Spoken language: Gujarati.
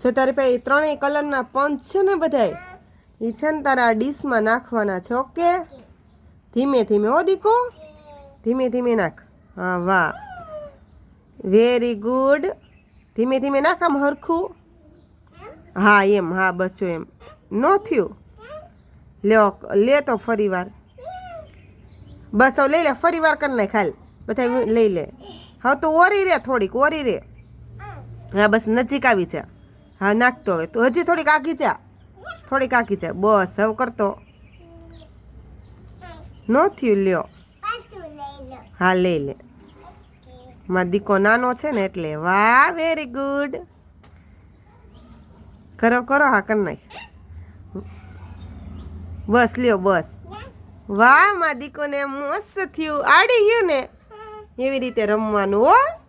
જો તારી પાસે ત્રણેય કલરના પંચ છે ને બધાય, એ છે ને તારા ડીશમાં નાખવાના છે, ઓકે? ધીમે ધીમે હો દીકો. ધીમે ધીમે નાખ. હા, વાહ. વેરી ગુડ ધીમે ધીમે નાખ આમ હરખું. હા, એમ. હા, બસ જો એમ. ન થયું? લ્યો, લે તો ફરી વાર બસ હવે લઈ લે ફરી વાર કરી નાખ હાલ. બધા લઈ લે. હવે તું ઓરી રે થોડીક, ઓરી રે. હા, બસ નજીક આવી છે હા, નાખતો હવે. તું હજી થોડીક આખી છે? થોડીક આખી છે. બસ, હવે કરતો. ન થયું, લ્યો. હા, લઈ લે. મારો દીકો નાનો છે ને એટલે. વાહ વેરી ગુડ કરો કરો, હા, કરી નાખ. બસ, લ્યો, બસ. વાહ, મારા દીકોને મસ્ત થયું. આડી ગયું ને? એવી રીતે રમવાનું, હો.